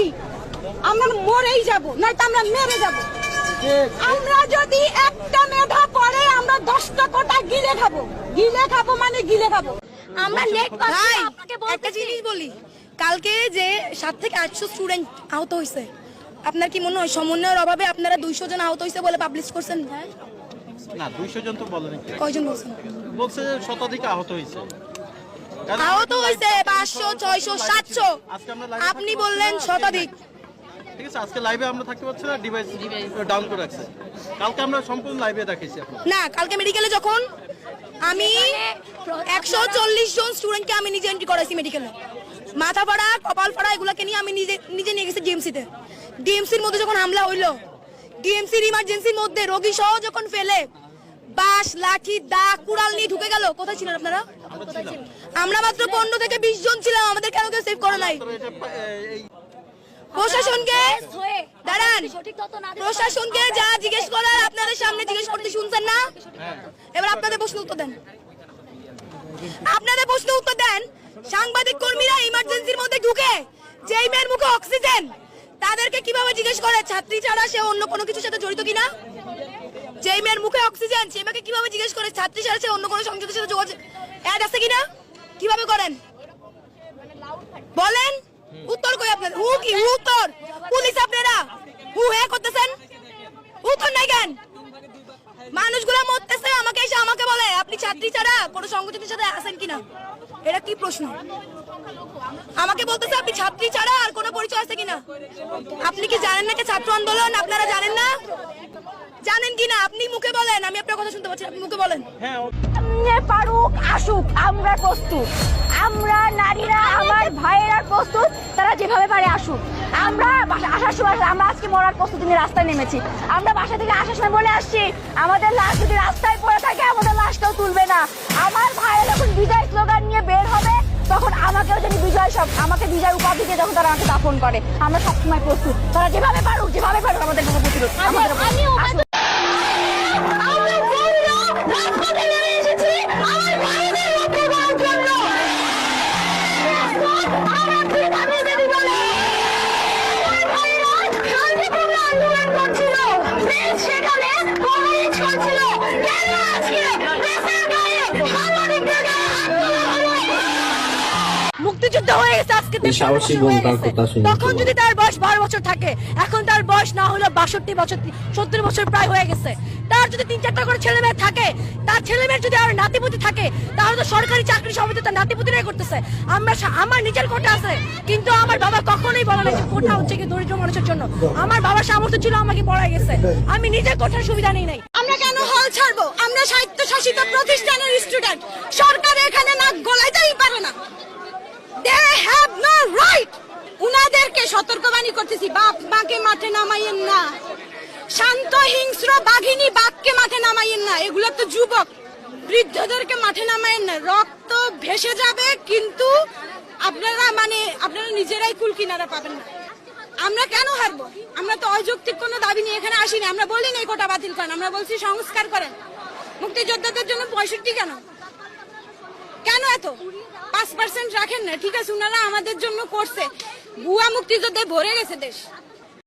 আসছি আমরা মরেই যাব নয়তো আমরা মেরে যাব। আমরা যদি একটা মেধা পড়ে আমরা দশটা কোটা গিলে খাব। গিলে খাব মানে গিলে খাব। আমরা নেট ভাই আপনাকে একটা জিনিস বলি কালকে যে সাত থেকে আটশো স্টুডেন্ট আহত হয়েছে আপনার কি মনে হয় সমন্বয়ের অভাবে আপনারা দুইশো জন আহত হয়েছে বলে পাবলিশ করছেন? না দুইশো জন তো বলেনি। কয়জন বলছেন? বলছে শতাধিক আহত হয়েছে আহত হয়েছে পাঁচশো ছয়শো সাতশো। আজকে আমরা live আপনি বললেন শতাধিক। ঠিক আছে আজকে লাইভে আমরা থাকতে পারছি না ডিভাইস ডাউন করে রাখছে। কালকে আমরা সম্পূর্ণ লাইভে দেখাইছি না কালকে মেডিকেলে যখন আমি একশো চল্লিশ জন স্টুডেন্টকে আমি নিজে এন্ট্রি করাইছি মেডিকেলে মাথা ফাড়া কপাল ফাড়া এগুলোকে নিয়ে আমি নিজে নিজে নিয়ে গেছি ডিএমসিতে ডিএমসির মধ্যে যখন হামলা হইল ডিএমসির ইমার্জেন্সির মধ্যে রোগী সহ যখন ফেলে বাঁশ, লাঠি দা কুড়াল নিয়ে ঢুকে গেল। কোথায় ছিলেন আপনারা? আমরা মাত্র পনেরো থেকে বিশ জন ছিলাম, আমাদের কেন কেউ সেভ করে নাই? প্রশাসনকে দাঁড়ান। প্রশাসনকে যা জিজ্ঞেস করার আপনাদের সামনে জিজ্ঞেস করতে শুনছেন না? এবার আপনাদের প্রশ্ন উত্তর দেন। আপনাদের প্রশ্ন উত্তর দেন। সাংবাদিক কর্মীরা ইমার্জেন্সির মধ্যে ঢুকে যেই মেয়ের মুখে অক্সিজেন তাদেরকে কীভাবে জিজ্ঞেস করে? ছাত্রী ছাড়া সে অন্য কোনো কিছুর সাথে জড়িত কিনা? যেই মেয়ের মুখে অক্সিজেন সে মেয়েকে কীভাবে জিজ্ঞেস করে? ছাত্রী ছাড়া সে অন্য কোনো সংযোগের সাথে যোগাযোগ অ্যাড আছে কিনা? কীভাবে করেন? বলেন। উত্তর কই আপনার হু কি? হু উত্তর। পুলিশ আপনারা? হু হে করতেছেন? উত্তর নাই কেন? মানুষগুলো মরতেছে, আমাকে এসে আমাকে বলে। আপনি ছাত্রী ছাড়া কোনো সংগঠনের সাথে আছেন কিনা? এটা কি প্রশ্ন? আমাকে বলতেছে আপনি ছাত্রী ছাড়া আর কোনো পরিচয় আছে কিনা? আপনি কি জানেন না ছাত্র আন্দোলন? আপনারা জানেন না? জানেন কিনা? আপনি মুখে বলেন, আমি আপনার কথা শুনতে পাচ্ছি আপনি মুখে বলেন। পারুক, আসুক, আমরা প্রস্তুত। আমরা নারীরা, আমার ভাইয়েরা প্রস্তুত, তারা যেভাবে পারে আসুক। আমরা আসার সময় আমরা আজকে মরার প্রস্তুতি নিয়ে রাস্তায় নেমেছি। আমরা বাসা থেকে আসার সময় বলে আসছি, আমাদের লাশ যদি রাস্তায় পড়ে থাকে, আমাদের লাশ কেউ তুলবে না। আমার ভাইয়েরা যখন বিজয় স্লোগান নিয়ে বের তখন আমাকেও যদি বিজয় সব আমাকে বিজয় উপাধি দিয়ে যখন তারা আমাকে দাফন করে আমরা সবসময় প্রস্তুত। তারা যেভাবে পারুক যেভাবে পারুক আমাদের উপর প্রতিরোধ আমাদের উপর- আসুক। আমরা বলল হয়ে গেছে আজকে তখন যদি তার বয়স বারো বছর থাকে এখন তার বয়স না হলো বাষট্টি বছর সত্তর বছর প্রায় হয়ে গেছে। তার যদি তিন চারটা করে ছেলে মেয়ে থাকে তার ছেলে মেয়ের যদি আর নাতিপুতি থাকে তাহলে তো সরকারি চাকরি সমিতি তার নাতিপুতিরাই করতেছে। আমরা আমার নিজের কোটা আছে কিন্তু আমার বাবা কখনোই বলে না যে কোটা হচ্ছে কি দরিদ্র মানুষের জন্য। আমার বাবার সামর্থ্য ছিল আমাকে পড়াই গেছে। আমি নিজের কোঠার সুবিধা নেই নাই। আমরা কেন হল ছাড়বো? আমরা সাহিত্য শাসিত প্রতিষ্ঠানের স্টুডেন্ট সরকার এখানে নাক গলাইতেই পারে সতর্কবাণী করতেছি, বাপ মাকে মাঠে নামাইয়েন না। শান্ত হিংস্র বাঘিনী বাঘকে মাঠে নামাইয়েন না। এগুলো তো যুবক, বৃদ্ধদেরকে মাঠে নামাইয়েন না। রক্ত ভেসে যাবে, কিন্তু আপনারা মানে আপনারা নিজেরাই কুল কিনারা পাবেন না। আমরা কেন হারবো? আমরা তো অযৌক্তিক কোনো দাবি নিয়ে এখানে আসিনি। আমরা বলি না কোটা বাতিল করেন আমরা বলছি সংস্কার করেন। মুক্তিযোদ্ধাদের জন্য পঁয়ষট্টি কেন? কেন এত? পাঁচ পার্সেন্ট রাখেন না। ঠিক আছে ওনারা আমাদের জন্য করছে। ভুয়া মুক্তিযোদ্ধায় ভরে গেছে দেশ।